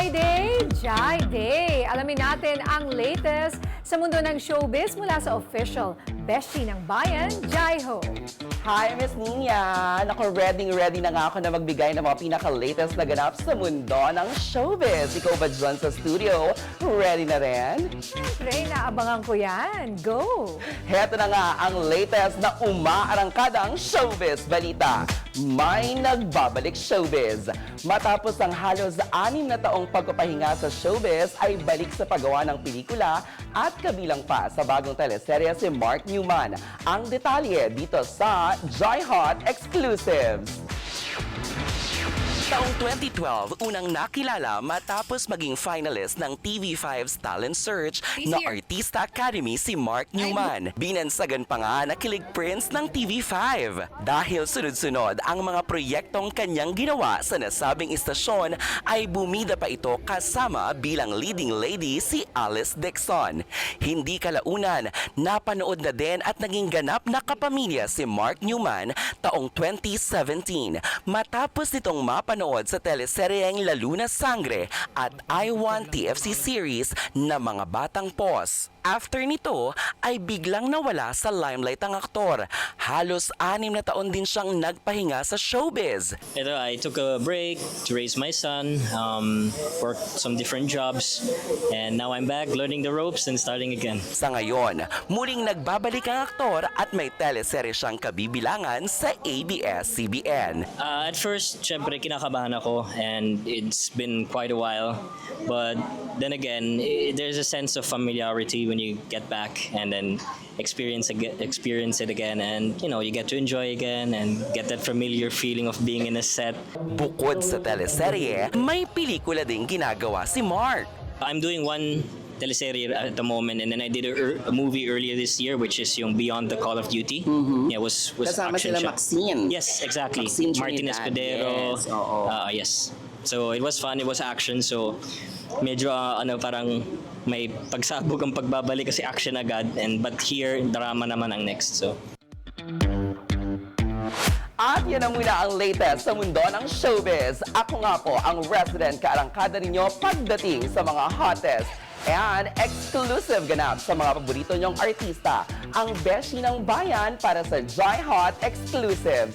Friday. Alamin natin ang latest sa mundo ng showbiz mula sa official Beshi ng Bayan, Jai Ho. Hi, Miss Nina! Naku, ready ready na nga ako na magbigay ng mga pinaka-latest na ganap sa mundo ng showbiz. Ikaw ba dyan sa studio? Ready na rin? Siyempre, naabangan ko yan. Go! Heto na nga ang latest na umaarangkadang showbiz balita. May nagbabalik showbiz. Matapos ang halos anim na taong pagpapahinga sa showbiz ay balik sa paggawa ng pelikula at kabilang pa sa bagong teleserye si Mark Newman. Ang detalye dito sa Joy Hot Exclusives. Taong 2012, unang nakilala matapos maging finalist ng TV5's Talent Search na Artista Academy si Mark Newman. Binansagan pa nga na kilig prince ng TV5 dahil sunod-sunod ang mga proyektong kanyang ginawa sa nasabing istasyon ay bumida pa ito kasama bilang leading lady si Alice Dixon. Hindi kalaunan, napanood na din at naging ganap na kapamilya si Mark Newman taong 2017 matapos nitong mapanood sa teleseryeng Lalo na Sangre at I Want TFC series na mga batang pos. After nito ay biglang nawala sa limelight ang aktor. Halos anim na taon din siyang nagpahinga sa showbiz. Ito, I took a break to raise my son, um, worked some different jobs, and now I'm back learning the ropes and starting again. Sa ngayon, muling nagbabalik ang aktor at may teleserye siyang kabibilangan sa ABS-CBN. Uh, at first, syempre, kinakabahan ako and it's been quite a while. But then again, i- there's a sense of familiarity when you get back and then experience experience it again and you know you get to enjoy again and get that familiar feeling of being in a set Bukod sa teleserye, may pelikula ding ginagawa si Mark. I'm doing one teleserye at the moment, and then I did a, er- a movie earlier this year, which is yung Beyond the Call of Duty. Yeah, was was Kasama action sila siya. Maxine. Yes, exactly. Maxine Martin Trinidad, Escudero. yes, oo. Uh, yes. So it was fun. It was action. So medyo uh, ano parang may pagsabog ang pagbabalik kasi action agad. And but here drama naman ang next. So At yan ang muna ang latest sa mundo ng showbiz. Ako nga po ang resident kaarangkada ninyo pagdating sa mga hottest and exclusive ganap sa mga paborito nyong artista. Ang beshi ng bayan para sa Joy Hot Exclusive.